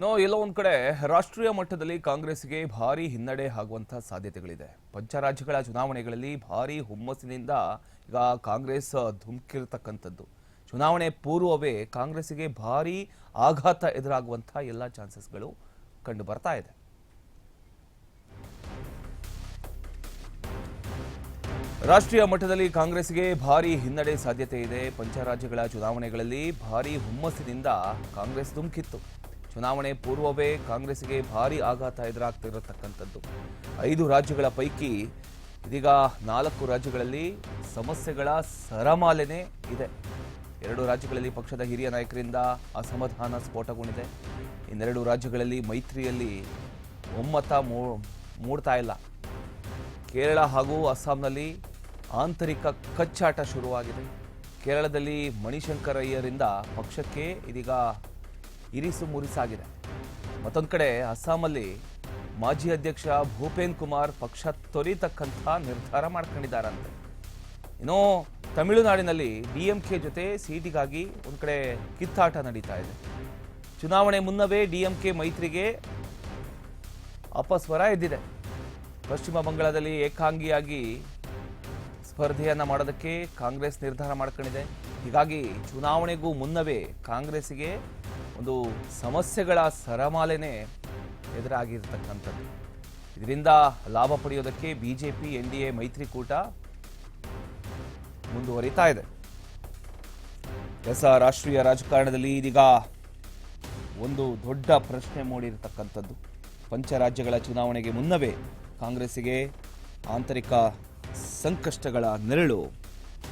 No, ಎಲ್ಲೋ ಒಂದು ಕಡೆ ರಾಷ್ಟ್ರೀಯ ಮಟ್ಟದಲ್ಲಿ ಕಾಂಗ್ರೆಸ್ಗೆ ಭಾರಿ ಹಿನ್ನಡೆ ಆಗುವಂತಹ ಸಾಧ್ಯತೆಗಳಿದೆ. ಪಂಚರಾಜ್ಯಗಳ ಚುನಾವಣೆಗಳಲ್ಲಿ ಭಾರಿ ಹುಮ್ಮಸ್ಸಿನಿಂದ ಈಗ ಕಾಂಗ್ರೆಸ್ ಧುಮುಕಿರ್ತಕ್ಕಂಥದ್ದು. ಚುನಾವಣೆ ಪೂರ್ವವೇ ಕಾಂಗ್ರೆಸ್ಗೆ ಭಾರಿ ಆಘಾತ ಎದುರಾಗುವಂತಹ ಎಲ್ಲ ಚಾನ್ಸಸ್ಗಳು ಕಂಡು ಬರ್ತಾ ಇದೆ. ರಾಷ್ಟ್ರೀಯ ಮಟ್ಟದಲ್ಲಿ ಕಾಂಗ್ರೆಸ್ಗೆ ಭಾರಿ ಹಿನ್ನಡೆ ಸಾಧ್ಯತೆ ಇದೆ. ಪಂಚರಾಜ್ಯಗಳ ಚುನಾವಣೆಗಳಲ್ಲಿ ಭಾರಿ ಹುಮ್ಮಸ್ಸಿನಿಂದ ಕಾಂಗ್ರೆಸ್ ಧುಮುಕಿತ್ತು. ಚುನಾವಣೆ ಪೂರ್ವವೇ ಕಾಂಗ್ರೆಸ್ಗೆ ಭಾರಿ ಆಘಾತ ಎದುರಾಗ್ತಿರತಕ್ಕಂಥದ್ದು. ಐದು ರಾಜ್ಯಗಳ ಪೈಕಿ ಇದೀಗ ನಾಲ್ಕು ರಾಜ್ಯಗಳಲ್ಲಿ ಸಮಸ್ಯೆಗಳ ಸರಮಾಲೆನೆ ಇದೆ. ಎರಡು ರಾಜ್ಯಗಳಲ್ಲಿ ಪಕ್ಷದ ಹಿರಿಯ ನಾಯಕರಿಂದ ಅಸಮಾಧಾನ ಸ್ಫೋಟಗೊಂಡಿದೆ. ಇನ್ನೆರಡು ರಾಜ್ಯಗಳಲ್ಲಿ ಮೈತ್ರಿಯಲ್ಲಿ ಒಮ್ಮತ ಮೂ- ಮೂಡ್ತಾ ಇಲ್ಲ. ಕೇರಳ ಹಾಗೂ ಅಸ್ಸಾಂನಲ್ಲಿ ಆಂತರಿಕ ಕಚ್ಚಾಟ ಶುರುವಾಗಿದೆ. ಕೇರಳದಲ್ಲಿ ಮಣಿಶಂಕರಯ್ಯರಿಂದ ಪಕ್ಷಕ್ಕೆ ಇದೀಗ ಇರಿಸು ಮುರಿಸಾಗಿದೆ. ಮತ್ತೊಂದು ಕಡೆ ಅಸ್ಸಾಮಲ್ಲಿ ಮಾಜಿ ಅಧ್ಯಕ್ಷ ಭೂಪೇನ್ ಕುಮಾರ್ ಪಕ್ಷ ತೊರೆಯತಕ್ಕಂಥ ನಿರ್ಧಾರ ಮಾಡ್ಕೊಂಡಿದ್ದಾರಂತೆ. ಇನ್ನು ತಮಿಳುನಾಡಿನಲ್ಲಿ ಡಿಎಂಕೆ ಜೊತೆ ಸೀಟಿಗಾಗಿ ಒಂದು ಕಡೆ ಕಿತ್ತಾಟ ನಡೀತಾ ಇದೆ. ಚುನಾವಣೆ ಮುನ್ನವೇ ಡಿಎಂಕೆ ಮೈತ್ರಿಗೆ ಅಪಸ್ವರ ಎದ್ದಿದೆ. ಪಶ್ಚಿಮ ಬಂಗಾಳದಲ್ಲಿ ಏಕಾಂಗಿಯಾಗಿ ಸ್ಪರ್ಧೆಯನ್ನು ಮಾಡೋದಕ್ಕೆ ಕಾಂಗ್ರೆಸ್ ನಿರ್ಧಾರ ಮಾಡ್ಕೊಂಡಿದೆ. ಹೀಗಾಗಿ ಚುನಾವಣೆಗೂ ಮುನ್ನವೇ ಕಾಂಗ್ರೆಸ್ಸಿಗೆ ಒಂದು ಸಮಸ್ಯೆಗಳ ಸರಮಾಲೆನೇ ಎದುರಾಗಿರ್ತಕ್ಕಂಥದ್ದು. ಇದರಿಂದ ಲಾಭ ಪಡೆಯೋದಕ್ಕೆ B J P N D A, ಮೈತ್ರಿಕೂಟ ಮುಂದುವರಿತಾ ಇದೆ. ಹೊಸ ರಾಷ್ಟ್ರೀಯ ರಾಜಕಾರಣದಲ್ಲಿ ಇದೀಗ ಒಂದು ದೊಡ್ಡ ಪ್ರಶ್ನೆ ಮೂಡಿರತಕ್ಕಂಥದ್ದು. ಪಂಚರಾಜ್ಯಗಳ ಚುನಾವಣೆಗೆ ಮುನ್ನವೇ ಕಾಂಗ್ರೆಸ್ಸಿಗೆ ಆಂತರಿಕ ಸಂಕಷ್ಟಗಳ ನೆರಳು.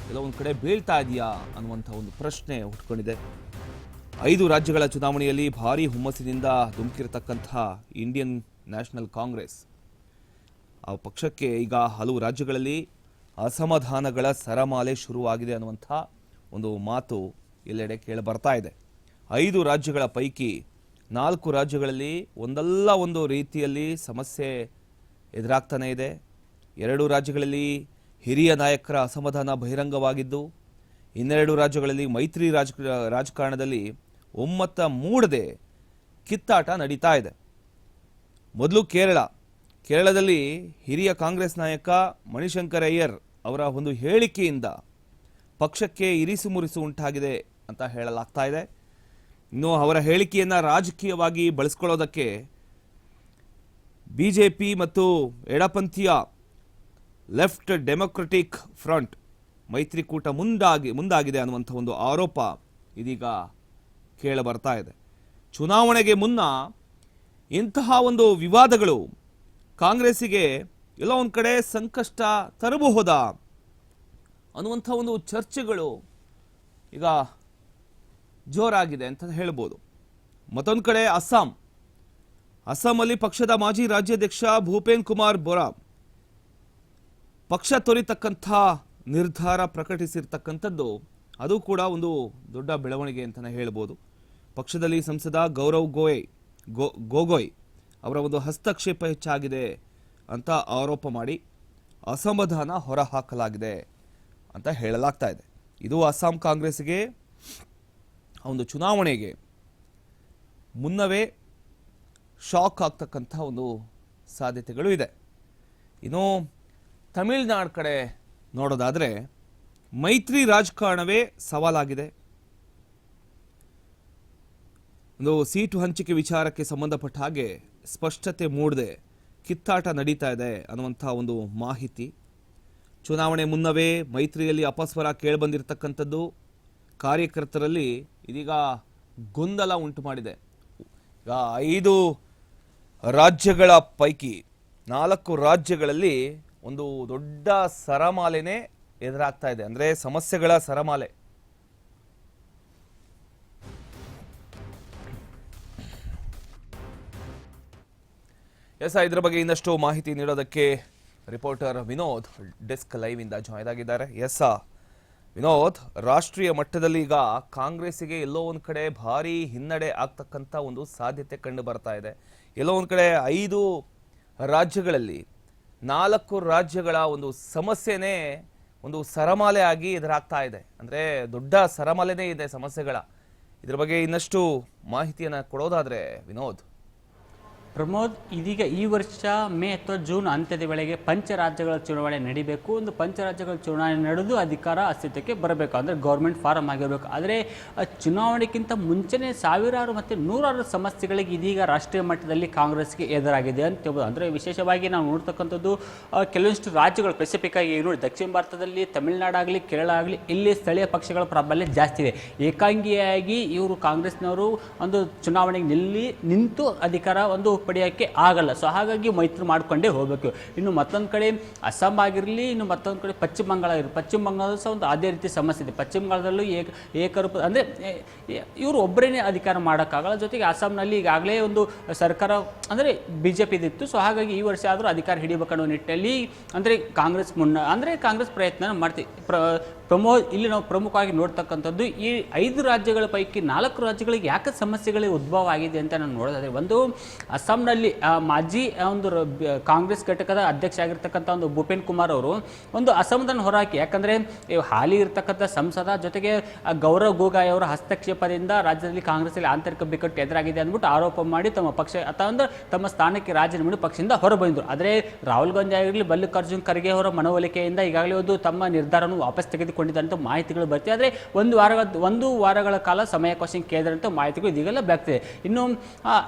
ಕೆಲವೊಂದು ಕಡೆ ಬೀಳ್ತಾ ಇದೆಯಾ ಅನ್ನುವಂಥ ಒಂದು ಪ್ರಶ್ನೆ ಹುಟ್ಕೊಂಡಿದೆ. ಐದು ರಾಜ್ಯಗಳ ಚುನಾವಣೆಯಲ್ಲಿ ಭಾರಿ ಹುಮ್ಮಸ್ಸಿನಿಂದ ಧುಮುಕಿರತಕ್ಕಂಥ ಇಂಡಿಯನ್ ನ್ಯಾಷನಲ್ ಕಾಂಗ್ರೆಸ್. ಆ ಪಕ್ಷಕ್ಕೆ ಈಗ ಹಲವು ರಾಜ್ಯಗಳಲ್ಲಿ ಅಸಮಾಧಾನಗಳ ಸರಮಾಲೆ ಶುರುವಾಗಿದೆ ಅನ್ನುವಂಥ ಒಂದು ಮಾತು ಎಲ್ಲೆಡೆ ಕೇಳಿ ಬರ್ತಾ ಇದೆ. ಐದು ರಾಜ್ಯಗಳ ಪೈಕಿ ನಾಲ್ಕು ರಾಜ್ಯಗಳಲ್ಲಿ ಒಂದಲ್ಲ ಒಂದು ರೀತಿಯಲ್ಲಿ ಸಮಸ್ಯೆ ಎದುರಾಗ್ತಾನೆ ಇದೆ. ಎರಡು ರಾಜ್ಯಗಳಲ್ಲಿ ಹಿರಿಯ ನಾಯಕರ ಅಸಮಾಧಾನ ಬಹಿರಂಗವಾಗಿದ್ದು, ಇನ್ನೆರಡು ರಾಜ್ಯಗಳಲ್ಲಿ ಮೈತ್ರಿ ರಾಜ ರಾಜಕಾರಣದಲ್ಲಿ ಒಮ್ಮತ ಮೂಡದೆ ಕಿತ್ತಾಟ ನಡೀತಾ ಇದೆ. ಮೊದಲು ಕೇರಳ. ಕೇರಳದಲ್ಲಿ ಹಿರಿಯ ಕಾಂಗ್ರೆಸ್ ನಾಯಕ ಮಣಿಶಂಕರ್ ಅಯ್ಯರ್ ಅವರ ಒಂದು ಹೇಳಿಕೆಯಿಂದ ಪಕ್ಷಕ್ಕೆ ಇರಿಸು ಮುರಿಸು ಉಂಟಾಗಿದೆ ಅಂತ ಹೇಳಲಾಗ್ತಾ ಇದೆ. ಇನ್ನು ಅವರ ಹೇಳಿಕೆಯನ್ನು ರಾಜಕೀಯವಾಗಿ ಬಳಸ್ಕೊಳ್ಳೋದಕ್ಕೆ ಬಿಜೆಪಿ ಮತ್ತು ಎಡಪಂಥೀಯ ಲೆಫ್ಟ್ ಡೆಮೊಕ್ರೆಟಿಕ್ ಫ್ರಂಟ್ ಮೈತ್ರಿಕೂಟ ಮುಂದಾಗಿ, ಮುಂದಾಗಿದೆ ಅನ್ನುವಂಥ ಒಂದು ಆರೋಪ ಇದೀಗ ಕೇಳ ಬರ್ತಾ ಇದೆ. ಚುನಾವಣೆಗೆ ಮುನ್ನ ಇಂತಹ ಒಂದು ವಿವಾದಗಳು ಕಾಂಗ್ರೆಸ್ಸಿಗೆ ಎಲ್ಲ ಒಂದು ಕಡೆ ಸಂಕಷ್ಟ ತರಬಹುದಾ ಅನ್ನುವಂಥ ಒಂದು ಚರ್ಚೆಗಳು ಈಗ ಜೋರಾಗಿದೆ ಅಂತ ಹೇಳ್ಬೋದು. ಮತ್ತೊಂದು ಕಡೆ ಅಸ್ಸಾಂ. ಅಸ್ಸಾಮಲ್ಲಿ ಪಕ್ಷದ ಮಾಜಿ ರಾಜ್ಯಾಧ್ಯಕ್ಷ ಭೂಪೇನ್ ಕುಮಾರ್ ಬೋರಾ ಪಕ್ಷ ತೊರಿತಕ್ಕಂಥ ನಿರ್ಧಾರ ಪ್ರಕಟಿಸಿರ್ತಕ್ಕಂಥದ್ದು ಅದು ಕೂಡ ಒಂದು ದೊಡ್ಡ ಬೆಳವಣಿಗೆ ಅಂತಲೇ ಹೇಳ್ಬೋದು. ಪಕ್ಷದಲ್ಲಿ ಸಂಸದ ಗೌರವ್ ಗೋಯ್, ಗೋ, ಗೋಗೊಯ್ ಅವರ ಒಂದು ಹಸ್ತಕ್ಷೇಪ ಹೆಚ್ಚಾಗಿದೆ ಅಂತ ಆರೋಪ ಮಾಡಿ ಅಸಮಾಧಾನ ಹೊರಹಾಕಲಾಗಿದೆ ಅಂತ ಹೇಳಲಾಗ್ತಾ ಇದೆ. ಇದು ಅಸ್ಸಾಂ ಕಾಂಗ್ರೆಸ್ಗೆ ಒಂದು ಚುನಾವಣೆಗೆ ಮುನ್ನವೇ ಶಾಕ್ ಆಗ್ತಕ್ಕಂಥ ಒಂದು ಸಾಧ್ಯತೆಗಳು ಇದೆ. ಇನ್ನು ತಮಿಳುನಾಡು ಕಡೆ ನೋಡೋದಾದರೆ ಮೈತ್ರಿ ರಾಜಕಾರಣವೇ ಸವಾಲಾಗಿದೆ. ಒಂದು ಸೀಟು ಹಂಚಿಕೆ ವಿಚಾರಕ್ಕೆ ಸಂಬಂಧಪಟ್ಟ ಹಾಗೆ ಸ್ಪಷ್ಟತೆ ಮೂಡದೆ ಕಿತ್ತಾಟ ನಡೀತಾ ಇದೆ ಅನ್ನುವಂಥ ಒಂದು ಮಾಹಿತಿ. ಚುನಾವಣೆ ಮುನ್ನವೇ ಮೈತ್ರಿಯಲ್ಲಿ ಅಪಸ್ವರ ಕೇಳಿಬಂದಿರತಕ್ಕಂಥದ್ದು ಕಾರ್ಯಕರ್ತರಲ್ಲಿ ಇದೀಗ ಗೊಂದಲ ಉಂಟು ಮಾಡಿದೆ. ಈಗ ಐದು ರಾಜ್ಯಗಳ ಪೈಕಿ ನಾಲ್ಕು ರಾಜ್ಯಗಳಲ್ಲಿ ಒಂದು ದೊಡ್ಡ ಸರಮಾಲೆನೇ ಎದುರಾಗ್ತಾ ಇದೆ. ಅಂದರೆ ಸಮಸ್ಯೆಗಳ ಸರಮಾಲೆ. ಎಸ್ ಇದ್ರ ಬಗ್ಗೆ ಇನ್ನಷ್ಟು ಮಾಹಿತಿ ನೀಡೋದಕ್ಕೆ ರಿಪೋರ್ಟರ್ ವಿನೋದ್ ಡೆಸ್ಕ್ ಲೈವ್ ಇಂದ ಜಾಯ್ನ್ ಆಗಿದ್ದಾರೆ. ಎಸ್ ವಿನೋದ್, ರಾಷ್ಟ್ರೀಯ ಮಟ್ಟದಲ್ಲಿ ಈಗ ಕಾಂಗ್ರೆಸ್ಸಿಗೆ ಎಲ್ಲೋ ಒಂದು ಕಡೆ ಭಾರಿ ಹಿನ್ನಡೆ ಆಗ್ತಕ್ಕಂಥ ಒಂದು ಸಾಧ್ಯತೆ ಕಂಡು ಬರ್ತಾ ಇದೆ. ಎಲ್ಲೋ ಒಂದು ಕಡೆ ಐದು ರಾಜ್ಯಗಳಲ್ಲಿ ನಾಲ್ಕು ರಾಜ್ಯಗಳ ಒಂದು ಸಮಸ್ಯೆನೇ ಒಂದು ಸರಮಾಲೆ ಆಗಿ ಎದುರಾಗ್ತಾ ಇದೆ. ಅಂದರೆ ದೊಡ್ಡ ಸರಮಾಲೆನೇ ಇದೆ ಸಮಸ್ಯೆಗಳ. ಇದ್ರ ಬಗ್ಗೆ ಇನ್ನಷ್ಟು ಮಾಹಿತಿಯನ್ನು ಕೊಡೋದಾದರೆ ವಿನೋದ್ ಪ್ರಮೋದ್, ಇದೀಗ ಈ ವರ್ಷ ಮೇ ಅಥವಾ ಜೂನ್ ಅಂತ್ಯದ ವೇಳೆಗೆ ಪಂಚರಾಜ್ಯಗಳ ಚುನಾವಣೆ ನಡಿಬೇಕು. ಒಂದು ಪಂಚರಾಜ್ಯಗಳ ಚುನಾವಣೆ ನಡೆದು ಅಧಿಕಾರ, ಅಸ್ತಿತ್ವಕ್ಕೆ ಬರಬೇಕು. ಅಂದರೆ ಗೌರ್ಮೆಂಟ್ ಫಾರಂ ಆಗಿರಬೇಕು. ಆದರೆ ಚುನಾವಣೆಗಿಂತ ಮುಂಚೆನೇ ಸಾವಿರಾರು ಮತ್ತು ನೂರಾರು ಸಮಸ್ಯೆಗಳಿಗೆ ಇದೀಗ ರಾಷ್ಟ್ರೀಯ ಮಟ್ಟದಲ್ಲಿ ಕಾಂಗ್ರೆಸ್ಗೆ ಎದುರಾಗಿದೆ ಅಂತ ಹೇಳ್ಬೋದು. ಅಂದರೆ ವಿಶೇಷವಾಗಿ ನಾವು ನೋಡ್ತಕ್ಕಂಥದ್ದು ಕೆಲವೊಂದಿಷ್ಟು ರಾಜ್ಯಗಳು ಸ್ಪೆಸಿಫಿಕ್ ಆಗಿ ನೋಡಿ ದಕ್ಷಿಣ ಭಾರತದಲ್ಲಿ ತಮಿಳುನಾಡಾಗಲಿ ಕೇರಳ ಆಗಲಿ, ಇಲ್ಲಿ ಸ್ಥಳೀಯ ಪಕ್ಷಗಳ ಪ್ರಾಬಲ್ಯ ಜಾಸ್ತಿ ಇದೆ. ಏಕಾಂಗಿಯಾಗಿ ಇವರು ಕಾಂಗ್ರೆಸ್ನವರು ಒಂದು ಚುನಾವಣೆಗೆ ನಿಲ್ಲಿ, ನಿಂತು ಅಧಿಕಾರ, ಒಂದು ಪಡೆಯೋಕ್ಕೆ ಆಗಲ್ಲ. ಸೊ ಹಾಗಾಗಿ ಮೈತ್ರಿ ಮಾಡಿಕೊಂಡೇ ಹೋಗಬೇಕು. ಇನ್ನು ಮತ್ತೊಂದು ಕಡೆ ಅಸ್ಸಾಂ ಆಗಿರಲಿ, ಇನ್ನು ಮತ್ತೊಂದು ಕಡೆ ಪಶ್ಚಿಮ ಬಂಗಾಳ ಆಗಿರಲಿ. ಪಶ್ಚಿಮ ಬಂಗಾಳದಲ್ಲೂ ಸಹ ಒಂದು ಅದೇ ರೀತಿ ಸಮಸ್ಯೆ ಇದೆ. ಪಶ್ಚಿಮ ಬಂಗಾಳದಲ್ಲೂ ಏಕ, ಏಕರೂಪ, ಅಂದರೆ ಇವರು ಒಬ್ಬರೇನೇ ಅಧಿಕಾರ ಮಾಡೋಕ್ಕಾಗಲ್ಲ. ಜೊತೆಗೆ ಅಸ್ಸಾಂನಲ್ಲಿ ಈಗಾಗಲೇ ಒಂದು ಸರ್ಕಾರ, ಅಂದರೆ ಬಿ ಜೆ ಪಿದಿತ್ತು ಸೊ ಹಾಗಾಗಿ ಈ ವರ್ಷ ಆದರೂ ಅಧಿಕಾರ ಹಿಡಿಬೇಕನ್ನೋ ನಿಟ್ಟಿನಲ್ಲಿ ಅಂದರೆ ಕಾಂಗ್ರೆಸ್ ಮುನ್ನ, ಅಂದರೆ ಕಾಂಗ್ರೆಸ್ ಪ್ರಯತ್ನ ಮಾಡ್ತಿ, ಪ್ರ, ಪ್ರಮೋ, ಇಲ್ಲಿ ನಾವು ಪ್ರಮುಖವಾಗಿ ನೋಡ್ತಕ್ಕಂಥದ್ದು ಈ ಐದು ರಾಜ್ಯಗಳ ಪೈಕಿ ನಾಲ್ಕು ರಾಜ್ಯಗಳಿಗೆ ಯಾಕೆ ಸಮಸ್ಯೆಗಳಿಗೆ ಉದ್ಭವ ಆಗಿದೆ ಅಂತ ನಾನು ನೋಡೋದಾದರೆ, ಒಂದು ಅಸ್ಸಾಂನಲ್ಲಿ ಮಾಜಿ ಒಂದು ಕಾಂಗ್ರೆಸ್ ಘಟಕದ ಅಧ್ಯಕ್ಷ ಆಗಿರ್ತಕ್ಕಂಥ ಒಂದು ಭೂಪೇನ್ ಕುಮಾರ್ ಅವರು ಒಂದು ಅಸಮಾಧಾನ ಹೊರಹಾಕಿ, ಯಾಕಂದರೆ ಹಾಲಿ ಇರ್ತಕ್ಕಂಥ ಸಂಸದ ಜೊತೆಗೆ ಗೌರವ್ ಗೋಗಾಯ್ ಅವರ ಹಸ್ತಕ್ಷೇಪದಿಂದ ರಾಜ್ಯದಲ್ಲಿ ಕಾಂಗ್ರೆಸ್ಸಲ್ಲಿ ಆಂತರಿಕ ಬಿಕ್ಕಟ್ಟು ಎದುರಾಗಿದೆ ಅಂದ್ಬಿಟ್ಟು ಆರೋಪ ಮಾಡಿ ತಮ್ಮ ಪಕ್ಷ ಅಥವಾ ತಮ್ಮ ಸ್ಥಾನಕ್ಕೆ ರಾಜೀನಾಮೆ ಮಾಡಿ ಪಕ್ಷದಿಂದ ಹೊರಬಂದರು. ಆದರೆ, ರಾಹುಲ್ ಗಾಂಧಿ ಆಗಿರಲಿ, ಮಲ್ಲಿಕಾರ್ಜುನ್ ಖರ್ಗೆ ಅವರ ಮನವೊಲಿಕೆಯಿಂದ ಈಗಾಗಲೇ ಒಂದು ತಮ್ಮ ನಿರ್ಧಾರವನ್ನು ವಾಪಸ್ ತೆಗೆದುಕೊಂಡಿದ್ದಂಥ ಮಾಹಿತಿಗಳು ಬರ್ತಿದೆ. ಆದರೆ, ಒಂದು ವಾರ ಒಂದು ವಾರಗಳ ಕಾಲ ಸಮಯಾವಕಾಶ ಅಂತ ಮಾಹಿತಿಗಳು ಇದೀಗೆಲ್ಲ ಬರ್ತಿದೆ ಇನ್ನು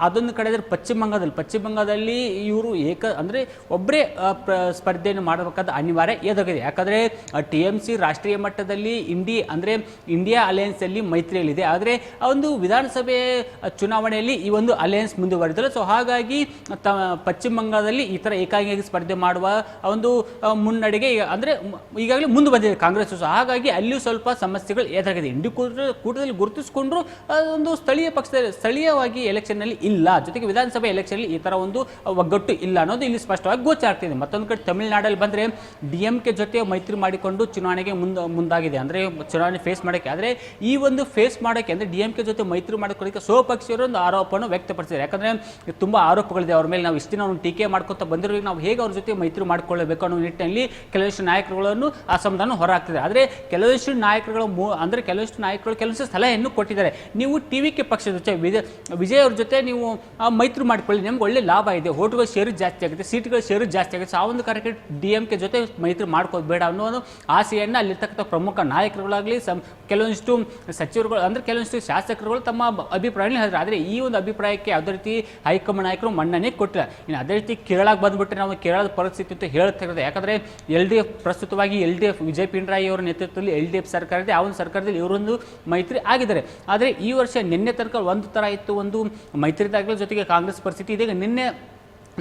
ಅದೊಂದು ಕಡೆ ಪಶ್ಚಿಮ ಬಂಗಾಳದಲ್ಲಿ, ಪಶ್ಚಿಮ ಬಂಗಾಳದಲ್ಲಿ ಇವರು ಏಕ, ಅಂದರೆ ಒಬ್ಬರೇ ಸ್ಪರ್ಧೆಯನ್ನು ಮಾಡಬೇಕಾದ ಅನಿವಾರ್ಯ ಎದುರಿದೆ ಯಾಕಂದರೆ ಟಿ ಎಂ ಸಿ ರಾಷ್ಟ್ರೀಯ ಮಟ್ಟದಲ್ಲಿ ಇಂಡಿ, ಅಂದರೆ ಇಂಡಿಯಾ ಅಲಯನ್ಸಲ್ಲಿ ಮೈತ್ರಿಯಲ್ಲಿದೆ. ಆದರೆ, ಆ ಒಂದು ವಿಧಾನಸಭೆ ಚುನಾವಣೆಯಲ್ಲಿ ಈ ಒಂದು ಅಲಯನ್ಸ್ ಮುಂದುವರೆದಿಲ್ಲ. ಸೊ ಹಾಗಾಗಿ, ತ, ಪಶ್ಚಿಮ ಬಂಗಾಳದಲ್ಲಿ ಈ ಥರ ಏಕಾಂಗಿಯಾಗಿ ಸ್ಪರ್ಧೆ ಮಾಡುವ ಒಂದು ಮುನ್ನಡೆಗೆ, ಅಂದರೆ, ಈಗಾಗಲೇ ಮುಂದೆ ಬಂದಿದೆ ಕಾಂಗ್ರೆಸ್. ಸೊ ಹಾಗಾಗಿ ಅಲ್ಲಿಯೂ ಸ್ವಲ್ಪ ಸಮಸ್ಯೆಗಳು ಎದುರಾಗಿದೆ. ಇಂಡಿ ಕೂಟ ಕೂಟದಲ್ಲಿ ಗುರುತಿಸಿಕೊಂಡ್ರು ಒಂದು ಸ್ಥಳೀಯ ಪಕ್ಷದಲ್ಲಿ ಸ್ಥಳೀಯವಾಗಿ ಎಲೆಕ್ಷನ್ನಲ್ಲಿ ಇಲ್ಲ. ಜೊತೆಗೆ ವಿಧಾನಸಭೆ ಎಲೆಕ್ಷನ್ನಲ್ಲಿ ಈ ಥರ ಒಂದು ಒಗ್ಗಟ್ಟು ಇಲ್ಲ ಅನ್ನೋದು ಇಲ್ಲಿ ಸ್ಪಷ್ಟವಾಗಿ ಗೋಚರ ಆಗ್ತಿದೆ ಮತ್ತೊಂದು ಕಡೆ ತಮಿಳುನಾಡಲ್ಲಿ ಬಂದರೆ ಡಿ ಎಂ ಕೆ ಜೊತೆ ಮೈತ್ರಿ ಮಾಡಿಕೊಂಡು ಚುನಾವಣೆಗೆ ಮುಂದ ಮುಂದಾಗಿದೆ. ಅಂದರೆ ಚುನಾವಣೆ ಫೇಸ್ ಮಾಡೋಕ್ಕೆ. ಆದರೆ ಈ ಒಂದು ಫೇಸ್ ಮಾಡೋಕ್ಕೆ ಅಂದರೆ ಡಿ ಎಂ ಕೆ ಜೊತೆ ಮೈತ್ರಿ ಮಾಡಿಕೊಳ್ಳೋಕ್ಕೆ ಸ್ವಪಕ್ಷೀಯರು ಒಂದು ಆರೋಪವನ್ನು ವ್ಯಕ್ತಪಡಿಸಿದ್ದಾರೆ. ಯಾಕಂದರೆ ತುಂಬ ಆರೋಪಗಳಿದೆ. ಅವ್ರ ಮೇಲೆ ನಾವು ಇಷ್ಟು ದಿನ ಟೀಕೆ ಮಾಡ್ಕೊತಾ ಬಂದಿರೋ ನಾವು ಹೇಗೆ ಅವ್ರ ಜೊತೆ ಮೈತ್ರಿ ಮಾಡಿಕೊಳ್ಳಬೇಕು ಅನ್ನೋ ನಿಟ್ಟಿನಲ್ಲಿ ಕೆಲವಷ್ಟು ನಾಯಕರುಗಳನ್ನು ಅಸಮಾಧಾನ ಹೊರಹಾಕ್ತಿದೆ ಆದರೆ ಕೆಲವಷ್ಟು ನಾಯಕರುಗಳ ಮೂ ಅಂದರೆ ಕೆಲವಷ್ಟು ನಾಯಕರು ಕೆಲವಷ್ಟು ಸಲಹೆಯನ್ನು ಕೊಟ್ಟಿದ್ದಾರೆ. ನೀವು ಟಿ ವಿ ಕೆ ಪಕ್ಷದ ಜೊತೆ ವಿಜಯ್ ವಿಜಯ್ ಅವ್ರ ಜೊತೆ ನೀವು ಆ, ಮೈತ್ರಿ ಮಾಡ್ಕೊಳ್ಳಿ ನಿಮ್ಗೆ ಒಳ್ಳೆ ಲಾಭ ಇದೆ. ಓಟುಗಳ ಶೇರು ಜಾಸ್ತಿ ಆಗುತ್ತೆ. ಸೀಟ್ಗಳ ಶೇರು ಜಾಸ್ತಿ ಆಗುತ್ತೆ. ಆ ಒಂದು ಕಾರ್ಯಕ್ಕೆ ಡಿ ಎಂ ಕೆ ಜೊತೆ ಮೈತ್ರಿ ಮಾಡ್ಕೋದು ಬೇಡ ಅನ್ನೋ ಒಂದು ಆಸೆಯನ್ನು ಅಲ್ಲಿರ್ತಕ್ಕಂಥ ಪ್ರಮುಖ ನಾಯಕರುಗಳಾಗಲಿ, ಸಂ ಕೆಲವೊಂದಿಷ್ಟು ಸಚಿವರುಗಳು ಅಂದರೆ ಕೆಲವೊಂದಿಷ್ಟು ಶಾಸಕರುಗಳು ತಮ್ಮ ಅಭಿಪ್ರಾಯ ಹೇಳಿದ್ರು. ಆದರೆ ಈ ಒಂದು ಅಭಿಪ್ರಾಯಕ್ಕೆ ಯಾವುದೇ ರೀತಿ ಹೈಕಮಾಂಡ್ ನಾಯಕರು ಮನ್ನಣೆ ಕೊಟ್ಟಿಲ್ಲ. ಇನ್ನು ಅದೇ ರೀತಿ ಕೇರಳಕ್ಕೆ ಬಂದುಬಿಟ್ಟರೆ ನಾವು ಕೇರಳದ ಪರಿಸ್ಥಿತಿ ಅಂತ ಹೇಳ್ತಾ ಇರೋದು. ಯಾಕಂದರೆ ಎಲ್ ಡಿ ಎಫ್ ಪ್ರಸ್ತುತವಾಗಿ L D F Vijay Pinarayi ಅವರ ನೇತೃತ್ವದಲ್ಲಿ ಎಲ್ ಡಿ ಎಫ್ ಸರ್ಕಾರ ಇದೆ. ಆ ಒಂದು ಸರ್ಕಾರದಲ್ಲಿ ಇವರೊಂದು ಮೈತ್ರಿ ಆಗಿದ್ದಾರೆ. ಆದರೆ ಈ ವರ್ಷ ನಿನ್ನೆ ತನಕ ಒಂದು ಥರ ಇತ್ತು ಒಂದು ಮೈತ್ರಿದಾಗಲ ಜೊತೆಗೆ ಕಾಂಗ್ರೆಸ್ ಪರಿಸ್ಥಿತಿ City တွေကနည်းနည်း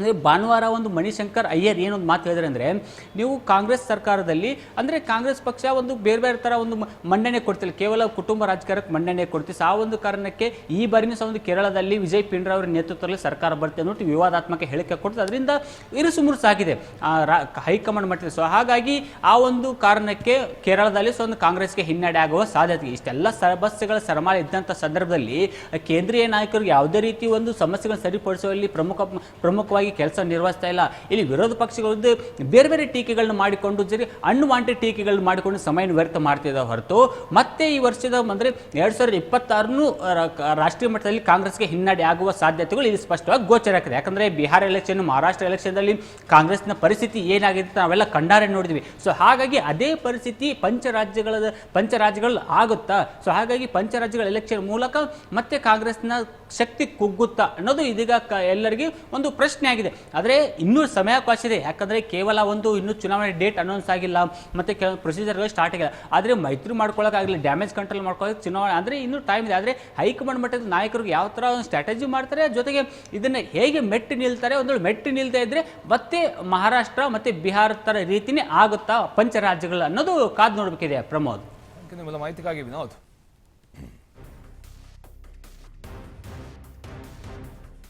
ಅಂದರೆ ಭಾನುವಾರ ಒಂದು ಮಣಿಶಂಕರ್ ಅಯ್ಯರ್ ಏನೊಂದು ಮಾತು ಹೇಳಿದ್ರೆ ಅಂದರೆ, ನೀವು ಕಾಂಗ್ರೆಸ್ ಸರ್ಕಾರದಲ್ಲಿ, ಅಂದರೆ ಕಾಂಗ್ರೆಸ್ ಪಕ್ಷ ಒಂದು ಬೇರೆ ಬೇರೆ ಥರ ಒಂದು ಮನ್ನಣೆ ಕೊಡ್ತಿಲ್ಲ. ಕೇವಲ ಕುಟುಂಬ ರಾಜಕಾರಕ್ಕೆ ಮನ್ನಣೆ ಕೊಡ್ತೀವಿ ಆ ಒಂದು ಕಾರಣಕ್ಕೆ ಈ ಬಾರಿನ ಸಹ ಒಂದು ಕೇರಳದಲ್ಲಿ ವಿಜಯ್ ಪಿಂಡ್ರ ಅವರ ನೇತೃತ್ವದಲ್ಲಿ ಸರ್ಕಾರ ಬರುತ್ತೆ ಅನ್ನೋದು ವಿವಾದಾತ್ಮಕ ಹೇಳಿಕೆ ಕೊಡ್ತದೆ. ಅದರಿಂದ ಇರುಸು ಮುರುಸಾಗಿದೆ ಆ ರಾ- ಹೈಕಮಾಂಡ್ ಮಟ್ಟದಲ್ಲಿ ಸೊ ಹಾಗಾಗಿ ಆ ಒಂದು ಕಾರಣಕ್ಕೆ ಕೇರಳದಲ್ಲಿ ಸೊ ಒಂದು ಕಾಂಗ್ರೆಸ್ಗೆ ಹಿನ್ನಡೆ ಆಗುವ ಸಾಧ್ಯತೆ. ಇಷ್ಟೆಲ್ಲ ಸಮಸ್ಯೆಗಳ ಸರಮಾಲ ಇದ್ದಂಥ ಸಂದರ್ಭದಲ್ಲಿ ಕೇಂದ್ರೀಯ ನಾಯಕರಿಗೆ ಯಾವುದೇ ರೀತಿ ಒಂದು ಸಮಸ್ಯೆಗಳನ್ನು ಸರಿಪಡಿಸುವಲ್ಲಿ ಪ್ರಮುಖ, ಪ್ರಮುಖವಾಗಿ ಕೆಲಸ ನಿರ್ವಹಿಸ್ತಾ ಇಲ್ಲ. ಇಲ್ಲಿ ವಿರೋಧ ಪಕ್ಷಗಳದ್ದು ಬೇರೆ ಬೇರೆ ಟೀಕೆಗಳನ್ನ ಮಾಡಿಕೊಂಡು ಸರಿ ಅನ್ವಾಂಟೆಡ್ ಟೀಕೆಗಳನ್ನ ಮಾಡಿಕೊಂಡು ಸಮಯ ವ್ಯರ್ಥ ಮಾಡ್ತಿದ್ದ ಹೊರತು, ಮತ್ತೆ ಈ ವರ್ಷದ ಅಂದರೆ ಎರಡು ಸಾವಿರದ ಇಪ್ಪತ್ತಾರನು ರಾಷ್ಟ್ರೀಯ ಮಟ್ಟದಲ್ಲಿ ಕಾಂಗ್ರೆಸ್ಗೆ ಹಿನ್ನಡೆ ಆಗುವ ಸಾಧ್ಯತೆಗಳು ಇಲ್ಲಿ ಸ್ಪಷ್ಟವಾಗಿ ಗೋಚರ ಆಗ್ತದೆ. ಯಾಕಂದರೆ ಬಿಹಾರ ಎಲೆಕ್ಷನ್ ಮಹಾರಾಷ್ಟ್ರ ಎಲೆಕ್ಷನ್ದಲ್ಲಿ ಕಾಂಗ್ರೆಸ್ನ ಪರಿಸ್ಥಿತಿ ಏನಾಗಿದೆ ನಾವೆಲ್ಲ ಕಂಡಾರೆ ನೋಡಿದ್ವಿ. ಸೊ ಹಾಗಾಗಿ ಅದೇ ಪರಿಸ್ಥಿತಿ ಪಂಚರಾಜ್ಯಗಳ ಪಂಚರಾಜ್ಯಗಳು ಆಗುತ್ತಾ? ಸೊ ಹಾಗಾಗಿ ಪಂಚರಾಜ್ಯಗಳ ಎಲೆಕ್ಷನ್ ಮೂಲಕ ಮತ್ತೆ ಕಾಂಗ್ರೆಸ್ನ ಶಕ್ತಿ ಕುಗ್ಗುತ್ತಾ ಅನ್ನೋದು ಇದೀಗ ಎಲ್ಲರಿಗೆ ಒಂದು ಪ್ರಶ್ನೆ ಆಗಿದೆ ಆದರೆ ಇನ್ನೂ ಸಮಯಾವಕಾಶ ಇದೆ. ಯಾಕಂದರೆ ಕೇವಲ ಒಂದು, ಇನ್ನೂ ಚುನಾವಣೆ ಡೇಟ್ ಅನೌನ್ಸ್ ಆಗಿಲ್ಲ. ಮತ್ತು ಕೆಲವು ಪ್ರೊಸೀಜರ್ಗಳು ಸ್ಟಾರ್ಟ್ ಆಗಿಲ್ಲ. ಆದರೆ ಮೈತ್ರಿ ಮಾಡ್ಕೊಳ್ಳೋಕ್ಕಾಗಲಿ ಡ್ಯಾಮೇಜ್ ಕಂಟ್ರೋಲ್ ಮಾಡ್ಕೊಳ್ಳೋಕೆ ಚುನಾವಣೆ ಅಂದರೆ ಇನ್ನೂ ಟೈಮ್ ಇದೆ. ಆದರೆ ಹೈಕಮಾಂಡ್ ಮಟ್ಟದ ನಾಯಕರಿಗೆ ಯಾವ ಥರ ಒಂದು ಸ್ಟ್ರಾಟಜಿ ಮಾಡ್ತಾರೆ ಜೊತೆಗೆ ಇದನ್ನು ಹೇಗೆ ಮೆಟ್ಟಿ ನಿಲ್ತಾರೆ ಒಂದು ಮೆಟ್ಟಿ ನಿಲ್ತಾ ಇದ್ದರೆ ಮತ್ತೆ ಮಹಾರಾಷ್ಟ್ರ ಮತ್ತು ಬಿಹಾರ ಥರ ರೀತಿಯೇ ಆಗುತ್ತಾ ಪಂಚರಾಜ್ಯಗಳು ಅನ್ನೋದು ಕಾದು ನೋಡಬೇಕಿದೆ ಪ್ರಮೋದ್. ಮಾಹಿತಿಗಾಗಿ ವಿನೋದ್.